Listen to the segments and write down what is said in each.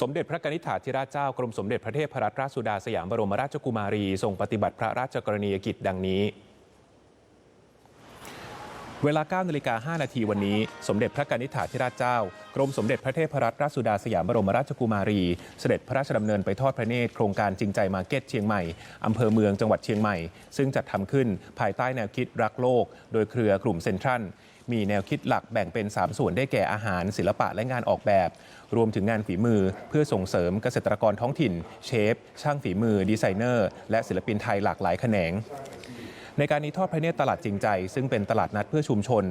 สมเด็จพระกนิษฐาธิราชเจ้ากรมสมเด็จพระเทพรัตนราชสุดาสยามบรมราชกุมารีทรงปฏิบัติพระราชกรณียกิจดังนี้ เวลา9นาฬิกา5นาทีวันนี้ สมเด็จพระกนิษฐาธิราชเจ้า กรมสมเด็จพระเทพรัตนราชสุดาสยามบรมราชกุมารี เสด็จพระราชดำเนินไปทอดพระเนตรโครงการจริงใจมาเก็ตเชียงใหม่ อำเภอเมืองจังหวัดเชียงใหม่ ซึ่งจัดทำขึ้นภายใต้แนวคิดรักโลก โดยเครือกลุ่มเซ็นทรัลมีแนวคิดหลักแบ่งเป็น 3 ส่วนได้แก่อาหาร ศิลปะและงานออกแบบ รวมถึงงานฝีมือ เพื่อส่งเสริมเกษตรกรท้องถิ่น เชฟ ช่างฝีมือ ดีไซเนอร์ และศิลปินไทยหลากหลายแขนง ในการนี้ทอดพระเนตรตลาดจริงใจ ซึ่งเป็นตลาดนัดเพื่อชุมชน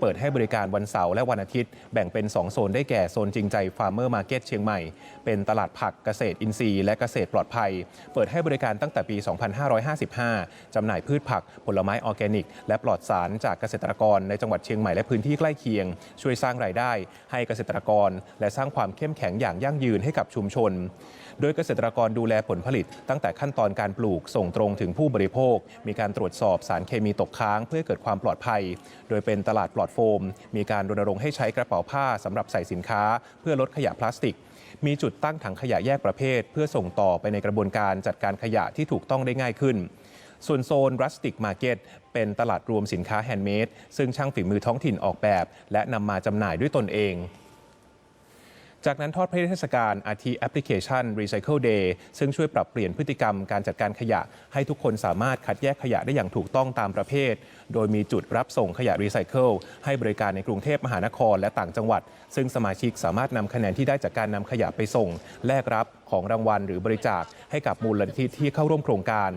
เปิดให้บริการวันเสาร์และวันอาทิตย์ แบ่งเป็น 2 โซนได้แก่โซนจริงใจฟาร์มเมอร์มาร์เก็ตเชียงใหม่ เป็นตลาดผักเกษตรอินทรีย์และเกษตรปลอดภัย เปิดให้บริการตั้งแต่ปี 2555 จำหน่ายพืชผัก ผลไม้ออร์แกนิก และปลอดสารจากเกษตรกรในจังหวัดเชียงใหม่และพื้นที่ใกล้เคียง ช่วยสร้างรายได้ ให้เกษตรกร และสร้างความเข้มแข็งอย่างยั่งยืนให้กับชุมชน โดยเกษตรกรดูแลผลผลิต ตั้งแต่ขั้นตอนการปลูกส่งตรงถึงผู้บริโภค มีการตรวจสอบสารเคมีตกค้างเพื่อเกิดความปลอดภัย โดยเป็นตลาดปลอดโฟม มีการรณรงค์ให้ใช้กระเป๋าผ้าสำหรับใส่สินค้า เพื่อลดขยะพลาสติก มีจุดตั้งถังขยะแยกประเภท เพื่อส่งต่อไปในกระบวนการจัดการขยะที่ถูกต้องได้ง่ายขึ้นส่วนโซนรัสติกมาร์เก็ตเป็นตลาดรวมสินค้าแฮนด์เมดซึ่งช่างฝีมือท้องถิ่นออกแบบ และนำมาจำหน่ายด้วยตนเอง จากนั้นทอดพระเทศกาลอาทิแอปพลิเคชัน Recycle Day ซึ่งช่วยปรับเปลี่ยนพฤติกรรมการจัดการขยะ ให้ทุกคนสามารถคัดแยกขยะได้อย่างถูกต้องตามประเภท โดยมีจุดรับส่งขยะรีไซเคิลให้บริการในกรุงเทพมหานครและต่างจังหวัด ซึ่งสมาชิกสามารถนำคะแนนที่ได้จากการนำขยะไปส่ง แลกรับของรางวัลหรือบริจาคให้กับมูลนิธิที่เข้าร่วมโครงการ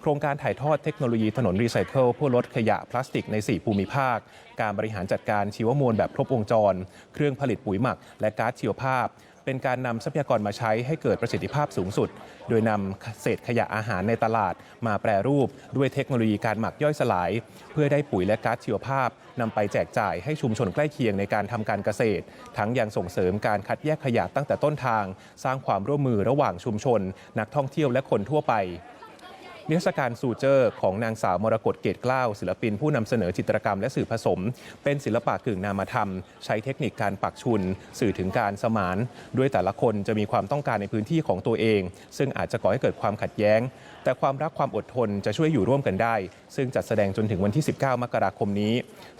โครงการถ่ายทอดเทคโนโลยีถนนรีไซเคิลเพื่อลดขยะพลาสติกใน 4 ภูมิภาค การบริหารจัดการชีวมวลแบบครบวงจร เครื่องผลิตปุ๋ยหมัก และก๊าซชีวภาพ เป็นการนำทรัพยากรมาใช้ให้เกิดประสิทธิภาพสูงสุด โดยนำเศษขยะอาหารในตลาด มาแปรรูปด้วยเทคโนโลยีการหมักย่อยสลาย เพื่อได้ปุ๋ยและก๊าซชีวภาพนำไปแจกจ่ายให้ชุมชนใกล้เคียงในการทำการเกษตร ทั้งยังส่งเสริมการคัดแยกขยะตั้งแต่ต้นทาง สร้างความร่วมมือระหว่างชุมชน นักท่องเที่ยวและคนทั่วไป นิทรรศการสูเจอร์ของนางสาวมรกตเกตเกล้าศิลปินผู้นำเสนอจิตรกรรมและสื่อผสม เป็นศิลปะกึ่งนามธรรม ใช้เทคนิคการปักชุน สื่อถึงการสมาน ด้วยแต่ละคนจะมีความต้องการในพื้นที่ของตัวเอง ซึ่งอาจจะก่อให้เกิดความขัดแย้ง แต่ความรักความอดทนจะช่วยอยู่ร่วมกันได้ ซึ่งจัดแสดงจนถึงวันที่ 19 มกราคมนี้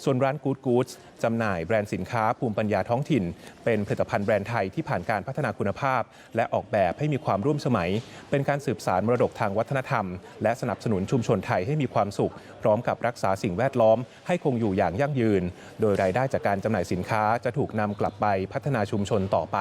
ส่วนร้าน Good Goods จำหน่ายแบรนด์สินค้าภูมิปัญญาท้องถิ่น เป็นผลิตภัณฑ์แบรนด์ไทยที่ผ่านการพัฒนาคุณภาพ และออกแบบให้มีความร่วมสมัย เป็นการสืบสารมรดกทางวัฒนธรรมและสนับสนุนชุมชนไทยให้มีความสุข พร้อมกับรักษาสิ่งแวดล้อม ให้คงอยู่อย่างยั่งยืน โดยรายได้จากการจำหน่ายสินค้าจะถูกนำกลับไปพัฒนาชุมชนต่อไป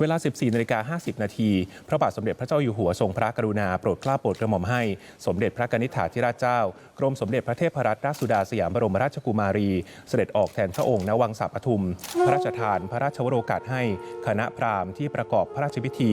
เวลา 14นาฬิกา50 นาที พระบาทสมเด็จพระเจ้าอยู่หัวทรงพระกรุณาโปรดเกล้าโปรดกระหม่อมให้ สมเด็จพระกนิษฐาธิราชเจ้ากรมสมเด็จพระเทพรัตนราชสุดาสยามบรมราชกุมารี เสด็จออกแทนพระองค์ณวังสาปทุม พระราชทานพระราชวโรกาสให้ คณะพราหมณ์ที่ประกอบพระราชพิธี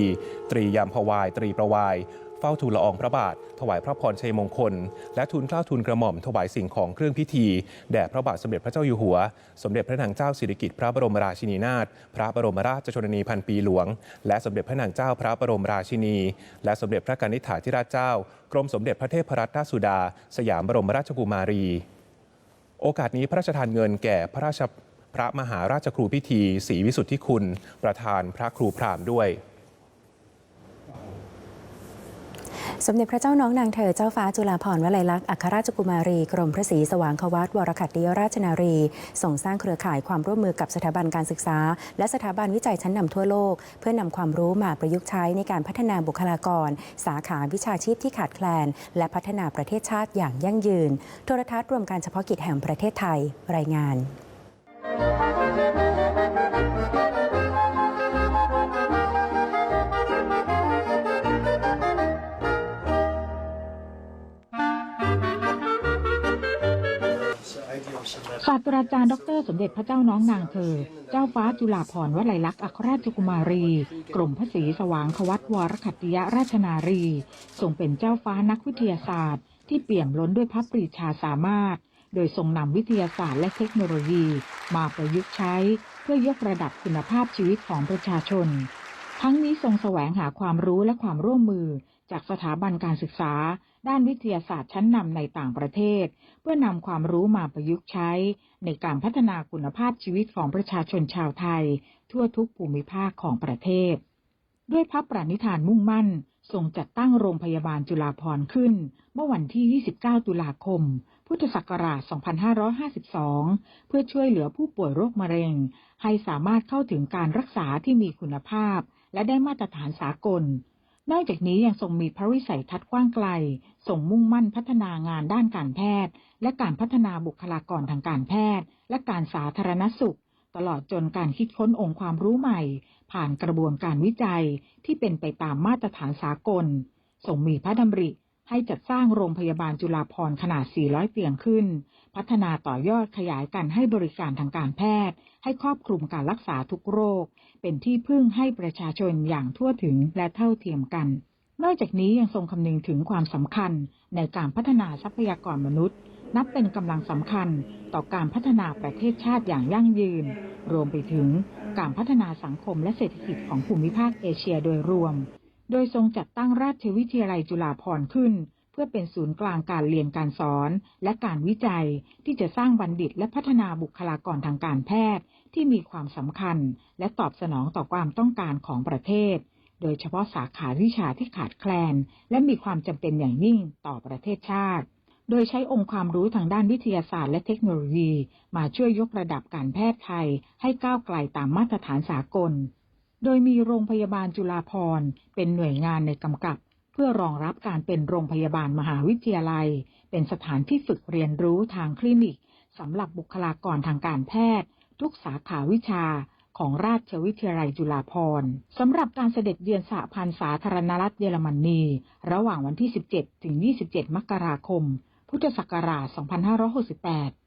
ตรียามพวาย ตรีประวาย เฝ้าทูลละอองพระบาท ถวายพระพรชัยมงคล และทูลเกล้าทูลกระหม่อมถวายสิ่งของเครื่องพิธีแด่พระบาทสมเด็จพระเจ้าอยู่หัว สมเด็จพระนางเจ้าสิริกิติ์พระบรมราชินีนาถพระบรมราชชนนีพันปีหลวง และสมเด็จพระนางเจ้าพระบรมราชินี และสมเด็จพระกนิษฐาธิราชเจ้า กรมสมเด็จพระเทพรัตนราชสุดา สยามบรมราชกุมารี โอกาสนี้พระราชทานเงินแก่พระราชพระมหาราชครูพิธีศรีวิสุทธิคุณ ประธานพระครูพรามด้วย สมเด็จพระเจ้าน้องนางเธอเจ้าฟ้าจุฬาภรณ์วลัยลักษณ์อัครราชกุมารี กรมพระศรีสว่างควัตวรคัตติยราชนารี ส่งสร้างเครือข่ายความร่วมมือกับสถาบันการศึกษา และสถาบันวิจัยชั้นนำทั่วโลก เพื่อนำความรู้มาประยุกต์ใช้ในการพัฒนาบุคลากร สาขาวิชาชีพที่ขาดแคลน และพัฒนาประเทศชาติอย่างยั่งยืน โทรทัศน์รวมการเฉพาะกิจแห่งประเทศไทยรายงาน ศาสตราจารย์ดร สมเด็จพระเจ้าน้องนางเธอ เจ้าฟ้าจุฬาภรณ์วลัยลักษณ์อัครราชกุมารี กรมพระศรีสว่างควัตวรคัตติยราชนารี ทรงเป็นเจ้าฟ้านักวิทยาศาสตร์ ที่เปี่ยมล้นด้วยพระปรีชาสามารถ โดยทรงนำวิทยาศาสตร์และเทคโนโลยี มาประยุกต์ใช้ เพื่อยกระดับคุณภาพชีวิตของประชาชน ทั้งนี้ทรงแสวงหาความรู้และความร่วมมือจากสถาบันการศึกษา ด้านวิทยาศาสตร์ชั้นนำในต่างประเทศ เพื่อนำความรู้มาประยุกต์ใช้ ในการพัฒนาคุณภาพชีวิตของประชาชนชาวไทย ทั่วทุกภูมิภาคของประเทศ ด้วยพระปณิธานมุ่งมั่นทรงจัดตั้งโรงพยาบาลจุฬาภรณ์ขึ้น เมื่อวันที่ 29 ตุลาคม พุทธศักราช 2552 เพื่อช่วยเหลือผู้ป่วยโรคมะเร็ง ให้สามารถเข้าถึงการรักษาที่มีคุณภาพ และได้มาตรฐานสากล นอกจากนี้ยังทรงมีพระวิสัยทัศน์กว้างไกลทรงมุ่งมั่นพัฒนางานด้านการแพทย์ และการพัฒนาบุคลากรทางการแพทย์ และการสาธารณสุข ตลอดจนการคิดค้นองค์ความรู้ใหม่ ผ่านกระบวนการวิจัยที่เป็นไปตามมาตรฐานสากลทรงมีพระดำริ ให้จัดสร้างโรงพยาบาลจุฬาภรณ์ขนาด 400 เตียงขึ้น พัฒนาต่อยอดขยายการให้บริการทางการแพทย์ ให้ครอบคลุมการรักษาทุกโรค เป็นที่พึ่งให้ประชาชนอย่างทั่วถึงและเท่าเทียมกัน นอกจากนี้ยังทรงคำนึงถึงความสำคัญในการพัฒนาทรัพยากรมนุษย์ นับเป็นกำลังสำคัญต่อการพัฒนาประเทศชาติอย่างยั่งยืน รวมไปถึงการพัฒนาสังคมและเศรษฐกิจของภูมิภาคเอเชียโดยรวม โดยทรงจัดตั้งราชวิทยาลัยจุฬาภรณ์ขึ้น เพื่อเป็นศูนย์กลางการเรียนการสอน และการวิจัย ที่จะสร้างบัณฑิตและพัฒนาบุคลากรทางการแพทย์ ที่มีความสำคัญ และตอบสนองต่อความต้องการของประเทศ โดยเฉพาะสาขาวิชาที่ขาดแคลน และมีความจำเป็นอย่างยิ่งต่อประเทศชาติโดยใช้องค์ความรู้ทางด้านวิทยาศาสตร์และเทคโนโลยี มาช่วยยกระดับการแพทย์ไทย ให้ก้าวไกลตามมาตรฐานสากล โดยมีโรงพยาบาลจุฬาภรณ์เป็นหน่วยงานในกำกับ เพื่อรองรับการเป็นโรงพยาบาลมหาวิทยาลัย เป็นสถานที่ฝึกเรียนรู้ทางคลินิกสำหรับบุคลากรทางการแพทย์ ทุกสาขาวิชาของราชวิทยาลัยจุฬาภรณ์สำหรับการเสด็จเยือนสหพันธ์สาธารณรัฐเยอรมนี ระหว่างวันที่ 17 ถึง 27 มกราคม พุทธศักราช 2568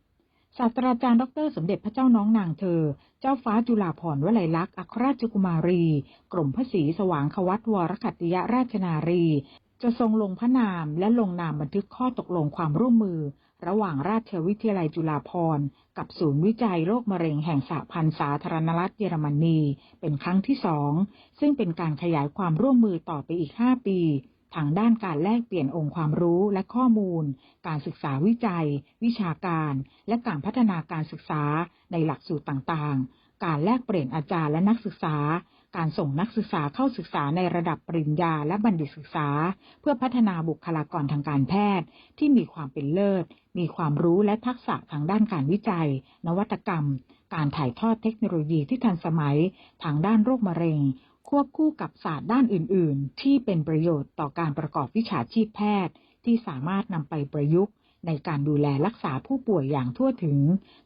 ศาสตราจารย์ดร สมเด็จพระเจ้าน้องนางเธอ เจ้าฟ้าจุฬาภรณ์วลัยลักษณ์อัครราชกุมารี กรมพระศรีสว่างควัตวรคัติยราชนารี จะทรงลงพระนามและลงนามบันทึกข้อตกลงความร่วมมือ ระหว่างราชวิทยาลัยจุฬาภรณ์กับศูนย์วิจัยโรคมะเร็งแห่งสหพันธ์สาธารณรัฐเยอรมนี เป็นครั้งที่สองซึ่งเป็นการขยายความร่วมมือต่อไปอีก 5 ปี ทางด้านการแลกเปลี่ยนองค์ความรู้และข้อมูล การศึกษาวิจัย วิชาการ และการพัฒนาการศึกษาในหลักสูตรต่างๆ การแลกเปลี่ยนอาจารย์และนักศึกษา การส่งนักศึกษาเข้าศึกษาในระดับปริญญาและบัณฑิตศึกษา เพื่อพัฒนาบุคลากรทางการแพทย์ ที่มีความเป็นเลิศ มีความรู้และทักษะทางด้านการวิจัย นวัตกรรม การถ่ายทอดเทคโนโลยีที่ทันสมัย ทางด้านโรคมะเร็งควบคู่กับศาสตร์ด้านอื่น ๆ ที่เป็นประโยชน์ต่อการประกอบวิชาชีพแพทย์ ที่สามารถนำไปประยุกต์ ในการดูแลรักษาผู้ป่วยอย่างทั่วถึง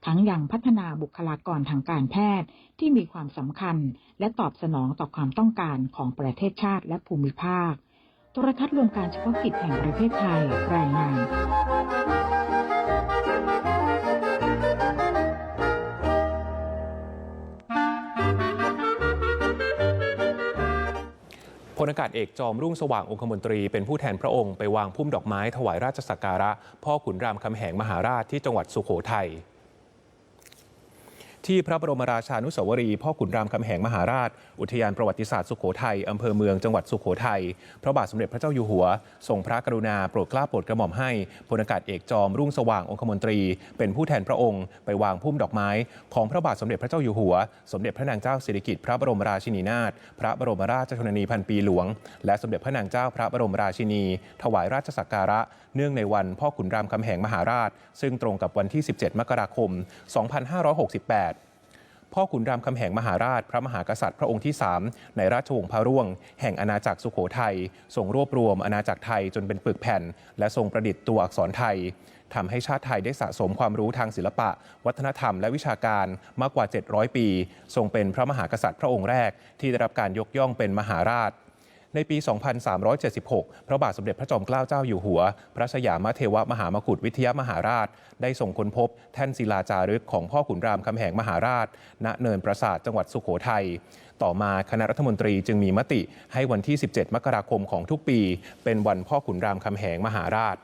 ทั้งยังพัฒนาบุคลากรทางการแพทย์ที่มีความสำคัญ และตอบสนองต่อความต้องการของประเทศชาติและภูมิภาค โทรทัศน์รวมการเฉพาะกิจแห่งประเทศไทยรายงาน ลอากาศเอกจอมรุ่งสว่างองคมนตรี เป็นผู้แทนพระองค์ไปวางพุ่มดอกไม้ถวายราชสักการะ พ่อขุนรามคำแหงมหาราชที่จังหวัดสุโขทัย ที่พระบรมราชานุสาวรีย์พ่อขุนรามคำแหงมหาราช อุทยานประวัติศาสตร์สุโขทัยอำเภอเมืองจังหวัดสุโขทัยพระบาทสมเด็จพระเจ้าอยู่หัวทรงพระกรุณาโปรดเกล้าโปรดกระหม่อมให้พลอากาศเอกจอมรุ่งสว่างองคมนตรี เป็นผู้แทนพระองค์ ไปวางพุ่มดอกไม้ ของพระบาทสมเด็จพระเจ้าอยู่หัว สมเด็จพระนางเจ้าสิริกิติ์พระบรมราชินีนาถพระบรมราชชนนีพันปีหลวง และสมเด็จพระนางเจ้าพระบรมราชินี ถวายราชสักการะ เนื่องในวันพ่อขุนรามคำแหงมหาราช ซึ่งตรงกับวันที่ 17 มกราคม 2568 พ่อขุนรามคำแหงมหาราช พระมหากษัตริย์พระองค์ที่ 3 ในราชวงศ์พระร่วง แห่งอาณาจักรสุโขทัยทรงรวบรวมอาณาจักรไทยจนเป็นปึกแผ่น และทรงประดิษฐ์ตัวอักษรไทยทำให้ชาติไทยได้สะสมความรู้ทางศิลปะ วัฒนธรรมและวิชาการมากกว่า 700 ปี ทรงเป็นพระมหากษัตริย์พระองค์แรก ที่ได้รับการยกย่องเป็นมหาราช ในปี 2376 พระบาทสมเด็จพระจอมเกล้าเจ้าอยู่หัว พระสยามเทวมหามกุฏวิทยามหาราช ได้ส่งค้นพบแท่นศิลาจารึกของพ่อขุนรามคำแหงมหาราช ณ เนินปราสาทจังหวัดสุโขทัย ต่อมาคณะรัฐมนตรีจึงมีมติให้วันที่ 17 มกราคมของทุกปี เป็นวันพ่อขุนรามคำแหงมหาราช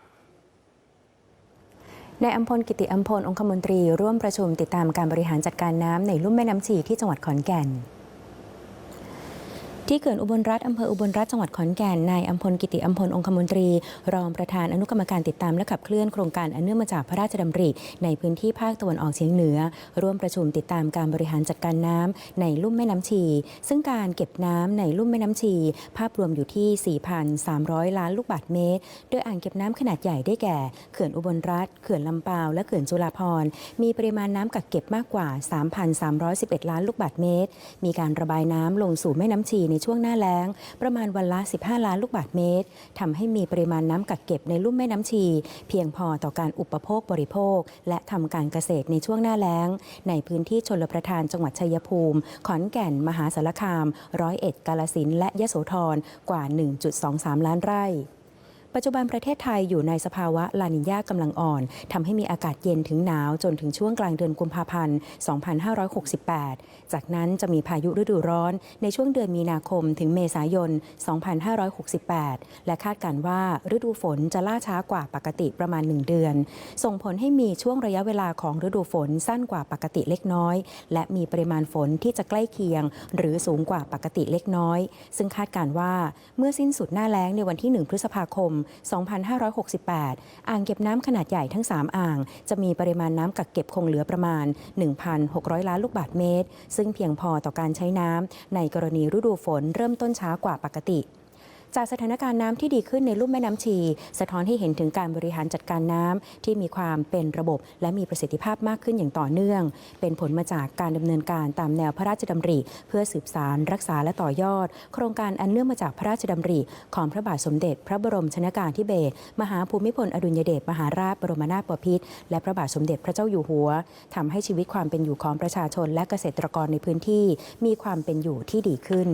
นายอัมพลกิติอัมพลองคมนตรี ร่วมประชุมติดตามการบริหารจัดการน้ำในลุ่มแม่น้ำชีที่จังหวัดขอนแก่น ที่เขื่อนอุบลรัฐอำเภออุบลรัฐจังหวัดขอนแก่นนายอัมพลกิติอัมพลองคมนตรี รองประธานอนุกรรมการติดตามและขับเคลื่อนโครงการอันเนื่องมาจากพระราชดำริ ในพื้นที่ภาคตะวันออกเฉียงเหนือ ร่วมประชุมติดตามการบริหารจัดการน้ำในลุ่มแม่น้ำชี ซึ่งการเก็บน้ำในลุ่มแม่น้ำชี ภาพรวมอยู่ที่ 4,300 ล้านลูกบาศก์เมตร โดยอ่างเก็บน้ำขนาดใหญ่ได้แก่เขื่อนอุบลรัฐเขื่อนลำปาวและเขื่อนจุฬาภรณ์มีปริมาณน้ำกักเก็บมากกว่า 3,311 ล้านลูกบาศก์เมตร มีการระบายน้ำลงสู่แม่น้ำชีในช่วงหน้าแล้ง ประมาณวันละ 15 ล้านลูกบาศก์เมตรทำให้มีปริมาณน้ำกักเก็บในลุ่มแม่น้ำชี เพียงพอต่อการอุปโภคบริโภค และทำการเกษตรในช่วงหน้าแล้ง ในพื้นที่ชนประทานจังหวัดชัยภูมิ ขอนแก่น มหาสารคาม ร้อยเอ็ดกาลสินและยะโสธรกว่า 1.23 ล้านไร่ ปัจจุบันประเทศไทยอยู่ในสภาวะลานินยากำลังอ่อนทำให้มีอากาศเย็นถึงหนาวจนถึงช่วงกลางเดือนกุมภาพันธ์ 2568 จากนั้นจะมีพายุฤดูร้อนในช่วงเดือนมีนาคมถึงเมษายน 2568 และคาดการณ์ว่าฤดูฝนจะล่าช้ากว่าปกติประมาณ 1 เดือน ส่งผลให้มีช่วงระยะเวลาของฤดูฝนสั้นกว่าปกติเล็กน้อย และมีปริมาณฝนที่จะใกล้เคียง หรือสูงกว่าปกติเล็กน้อย ซึ่งคาดการณ์ว่าเมื่อสิ้นสุดหน้าแล้งในวันที่ 1 พฤษภาคม2568 อ่างเก็บน้ำขนาดใหญ่ทั้ง 3 อ่าง จะมีปริมาณน้ำกักเก็บคงเหลือประมาณ 1,600 ล้านลูกบาศก์เมตร ซึ่งเพียงพอต่อการใช้น้ำในกรณีฤดูฝนเริ่มต้นช้ากว่าปกติ จากสถานการณ์น้ำที่ดีขึ้นในลุ่มแม่น้ำชี สะท้อนให้เห็นถึงการบริหารจัดการน้ำที่มีความเป็นระบบ และมีประสิทธิภาพมากขึ้นอย่างต่อเนื่อง เป็นผลมาจากการดำเนินการตามแนวพระราชดำริ เพื่อสืบสารรักษาและต่อยอด โครงการอันเนื่องมาจากพระราชดำริ ของพระบาทสมเด็จ พระบรมชนกาธิเบศรมหาภูมิพลอดุลยเดชมหาราชบรมนาถบพิตรและพระบาทสมเด็จพระเจ้าอยู่หัวทำให้ชีวิตความเป็นอยู่ของประชาชนและเกษตรกรในพื้นที่ มีความเป็นอยู่ที่ดีขึ้น